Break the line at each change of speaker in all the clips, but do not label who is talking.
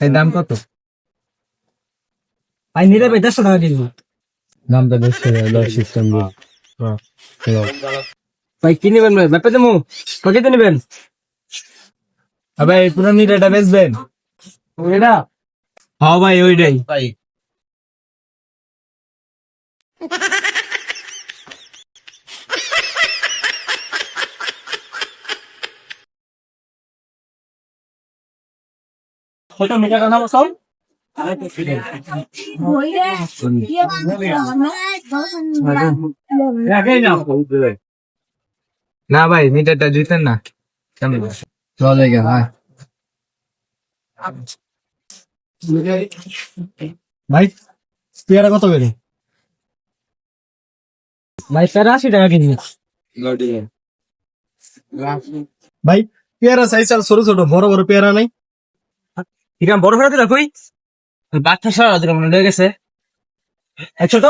এই দাম কত?
ভাই নিলে ভাই দেড়শো টাকা কেজি।
দামটা বেশি লয় সিস্টেম
ভাই কি নেবেন ভাই? ব্যাপারে দেবো? কত নেবেন?
ভাই পুরো মিটারটা বেচবেন?
এটা?
হ্যাঁ ভাই ওইটাই। ভাই।
কত মিটার নাম সব
না। ভাই মিটারটা দিতেন না। চলে গে ভাই
ভাই পেয়ারা কত করে? ভাই পেয়ারা আশি টাকা কেজি ভাই পেয়ারা সাইজ আর ছোট ছোট বড় বড় পেয়ারা নাই। এখানে বড় ফেরা দিলা কই? বাচ্চা সারা দিলাম মনে হয়ে গেছে। এক ছোট।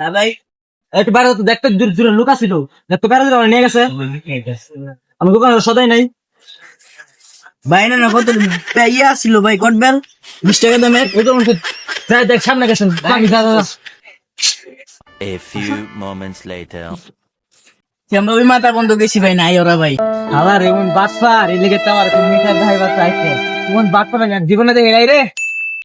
হ্যাঁ ভাই। একটু বাইরে তো দেখতে দূরে দূরে লোক আছিল। দেখতে বাইরে দিলাম নিয়ে গেছে। আমার দোকানে সদাই নাই।
ভাই না কত ইয়ে আসছিল ভাই কটবেল বিশ টাকা দামের?
ওই তো দেখ সামনে গেছেন। আমি যা যা, যা।
A few moments later.
আমরা ওই মাথা বন্ধ গেছি ভাই নাই ওরা ভাই।
আবার এমন বাটপার এই লেগে তো আমার মিটার ভাই বাচ্চা আইছে। এমন বাটপার না জীবনে দেখে রে।